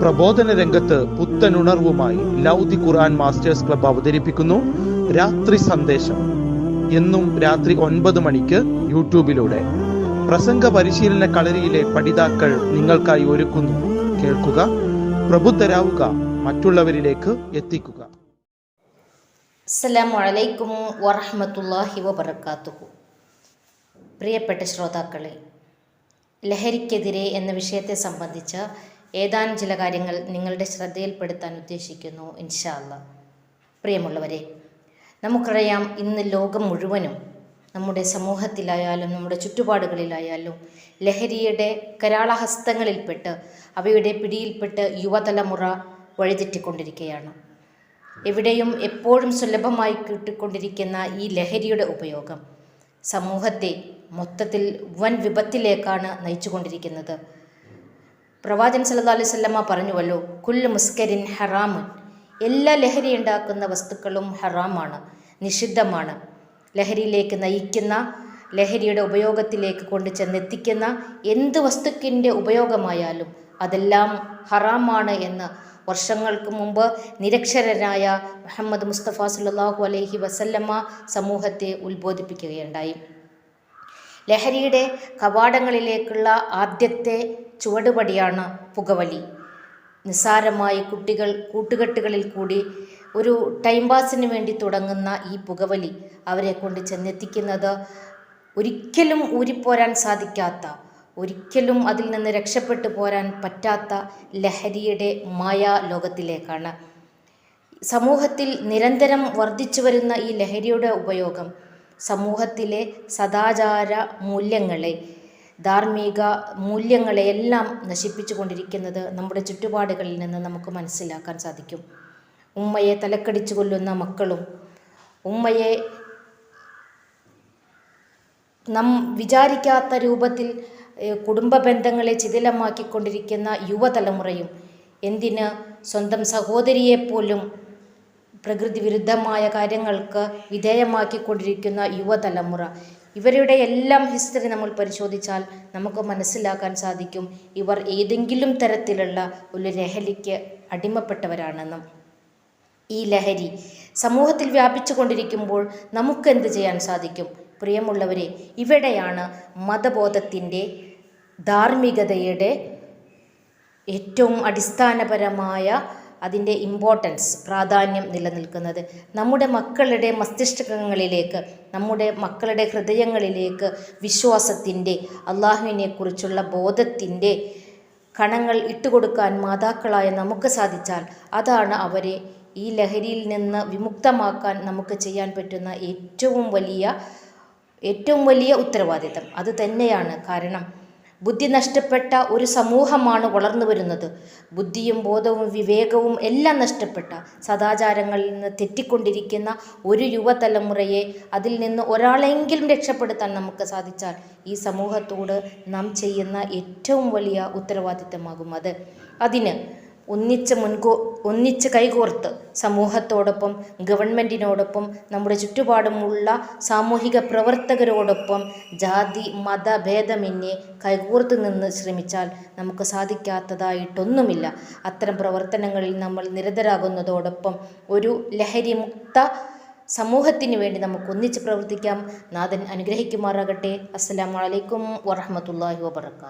പ്രബോധന രംഗത്ത് പുത്തനുണർവുമായി ലൗദി ഖുർആൻ masters club അവതരിപ്പിക്കുന്നു. രാത്രി സന്ദേശം. എന്നും രാത്രി ഒൻപത് മണിക്ക് യൂട്യൂബിലൂടെ. പ്രസംഗ പരിശീലന കളരിയിലെ പഠിതാക്കൾ നിങ്ങൾക്കായി ഒരുക്കുന്നു. കേൾക്കുക പ്രബുദ്ധരാവുക മറ്റുള്ളവരിലേക്ക് എത്തിക്കുക. അസ്സലാമു അലൈക്കും വറഹ്മത്തുള്ളാഹി വബറകാതുഹു. പ്രിയപ്പെട്ട ശ്രോതാക്കളെ ലഹരിക്കെതിരെ എന്ന വിഷയത്തെ സംബന്ധിച്ച് ഏതാനും ചില കാര്യങ്ങൾ നിങ്ങളുടെ ശ്രദ്ധയിൽപ്പെടുത്താൻ ഉദ്ദേശിക്കുന്നു ഇൻഷാല്ല പ്രിയമുള്ളവരെ നമുക്കറിയാം ഇന്ന് ലോകം മുഴുവനും നമ്മുടെ സമൂഹത്തിലായാലും നമ്മുടെ ചുറ്റുപാടുകളിലായാലും ലഹരിയുടെ കരാളഹസ്തങ്ങളിൽപ്പെട്ട് അവയുടെ പിടിയിൽപ്പെട്ട് യുവതലമുറ വഴിതെറ്റിക്കൊണ്ടിരിക്കുകയാണ്. എവിടെയും എപ്പോഴും സുലഭമായി കിട്ടിക്കൊണ്ടിരിക്കുന്ന ഈ ലഹരിയുടെ ഉപയോഗം സമൂഹത്തെ മൊത്തത്തിൽ വൻ വിപത്തിലേക്കാണ് നയിച്ചുകൊണ്ടിരിക്കുന്നത്. പ്രവാചൻ സല്ലാ അലൈഹി വസല്ലമ പറഞ്ഞുവല്ലോ കുല്ലു മുസ്കരിൻ ഹറാമുൻ. എല്ലാ ലഹരി ഉണ്ടാക്കുന്ന വസ്തുക്കളും ഹറാമാണ് നിഷിദ്ധമാണ്. ലഹരിയിലേക്ക് നയിക്കുന്ന ലഹരിയുടെ ഉപയോഗത്തിലേക്ക് കൊണ്ടു ചെന്നെത്തിക്കുന്ന എന്ത് വസ്തുക്കിന്റെ ഉപയോഗമായാലും അതെല്ലാം ഹറാമാണ് എന്ന് വർഷങ്ങൾക്ക് മുമ്പ് നിരക്ഷരനായ മുഹമ്മദ് മുസ്തഫ സല്ലല്ലാഹു അലൈഹി വസല്ലമ്മ സമൂഹത്തെ ഉത്ബോധിപ്പിക്കുകയുണ്ടായി. ലഹരിയുടെ കവാടങ്ങളിലേക്കുള്ള ആദ്യത്തെ ചുവടുപടിയാണ് പുകവലി. നിസ്സാരമായി കുട്ടികൾ കൂട്ടുകെട്ടുകളിൽ കൂടി ഒരു ടൈം പാസിന് വേണ്ടി തുടങ്ങുന്ന ഈ പുകവലി അവരെ കൊണ്ട് ചെന്നെത്തിക്കുന്നത് ഒരിക്കലും ഊരിപ്പോരാൻ സാധിക്കാത്ത ഒരിക്കലും അതിൽ നിന്ന് രക്ഷപ്പെട്ടു പോരാൻ പറ്റാത്ത ലഹരിയുടെ മായാ ലോകത്തിലേക്കാണ് സമൂഹത്തിൽ നിരന്തരം വർദ്ധിച്ചു വരുന്ന ഈ ലഹരിയുടെ ഉപയോഗം സമൂഹത്തിലെ സദാചാര മൂല്യങ്ങളെ ധാർമ്മിക മൂല്യങ്ങളെയെല്ലാം നശിപ്പിച്ചു കൊണ്ടിരിക്കുന്നത് നമ്മുടെ ചുറ്റുപാടുകളിൽ നിന്ന് നമുക്ക് മനസ്സിലാക്കാൻ സാധിക്കും. ഉമ്മയെ തലക്കടിച്ചു കൊല്ലുന്ന മക്കളും ഉമ്മയെ നം വിചാരിക്കാത്ത രൂപത്തിൽ കുടുംബ ബന്ധങ്ങളെ ശിഥിലമാക്കിക്കൊണ്ടിരിക്കുന്ന യുവതലമുറയും എന്തിന് സ്വന്തം സഹോദരിയെപ്പോലും പ്രകൃതി വിരുദ്ധമായ കാര്യങ്ങൾക്ക് വിധേയമാക്കിക്കൊണ്ടിരിക്കുന്ന യുവതലമുറ ഇവരുടെ എല്ലാം ഹിസ്റ്ററി നമ്മൾ പരിശോധിച്ചാൽ നമുക്ക് മനസ്സിലാക്കാൻ സാധിക്കും ഇവർ ഏതെങ്കിലും തരത്തിലുള്ള ഒരു ലഹരിക്ക് അടിമപ്പെട്ടവരാണെന്നും. ഈ ലഹരി സമൂഹത്തിൽ വ്യാപിച്ചു കൊണ്ടിരിക്കുമ്പോൾ നമുക്കെന്ത് ചെയ്യാൻ സാധിക്കും? പ്രിയമുള്ളവരെ ഇവിടെയാണ് മതബോധത്തിന്റെ ധാർമ്മികതയുടെ ഏറ്റവും അടിസ്ഥാനപരമായ അതിന്റെ ഇമ്പോർട്ടൻസ് പ്രാധാന്യം നിലനിൽക്കുന്നത്. നമ്മുടെ മക്കളുടെ മസ്തിഷ്കങ്ങളിലേക്ക് നമ്മുടെ മക്കളുടെ ഹൃദയങ്ങളിലേക്ക് വിശ്വാസത്തിന്റെ അള്ളാഹുവിനെക്കുറിച്ചുള്ള ബോധത്തിന്റെ കണങ്ങൾ ഇട്ടുകൊടുക്കാൻ മാതാക്കളായ നമുക്ക് സാധിച്ചാൽ അതാണ് അവരെ ഈ ലഹരിയിൽ നിന്ന് വിമുക്തമാക്കാൻ നമുക്ക് ചെയ്യാൻ പറ്റുന്ന ഏറ്റവും വലിയ ഏറ്റവും വലിയ ഉത്തരവാദിത്തം. അത് തന്നെയാണ് കാരണം. ബുദ്ധി നഷ്ടപ്പെട്ട ഒരു സമൂഹമാണ് വളർന്നു വരുന്നത്. ബുദ്ധിയും ബോധവും വിവേകവും എല്ലാം നഷ്ടപ്പെട്ട സദാചാരങ്ങളിൽ നിന്ന് തെറ്റിക്കൊണ്ടിരിക്കുന്ന ഒരു യുവതലമുറയെ അതിൽ നിന്ന് ഒരാളെങ്കിലും രക്ഷപ്പെടുത്താൻ നമുക്ക് സാധിച്ചാൽ ഈ സമൂഹത്തോട് നാം ചെയ്യുന്ന ഏറ്റവും വലിയ ഉത്തരവാദിത്തമാകും അത്. അതിന് ഒന്നിച്ച് മുൻകോ ഒന്നിച്ച് കൈകോർത്ത് സമൂഹത്തോടൊപ്പം ഗവൺമെന്റിനോടൊപ്പം നമ്മുടെ ചുറ്റുപാടുമുള്ള സാമൂഹിക പ്രവർത്തകരോടൊപ്പം ജാതി മത ഭേദമന്യേ കൈകോർത്ത് നിന്ന് ശ്രമിച്ചാൽ നമുക്ക് സാധിക്കാത്തതായിട്ടൊന്നുമില്ല. അത്തരം പ്രവർത്തനങ്ങളിൽ നമ്മൾ നിരതരാകുന്നതോടൊപ്പം ഒരു ലഹരിമുക്ത സമൂഹത്തിന് വേണ്ടി നമുക്ക് ഒന്നിച്ച് പ്രവർത്തിക്കാം. നാഥൻ അനുഗ്രഹിക്കുമാറാകട്ടെ. അസ്സാം വലൈക്കും വറഹ്മത്തുള്ളാഹി വബർക്കാത്തു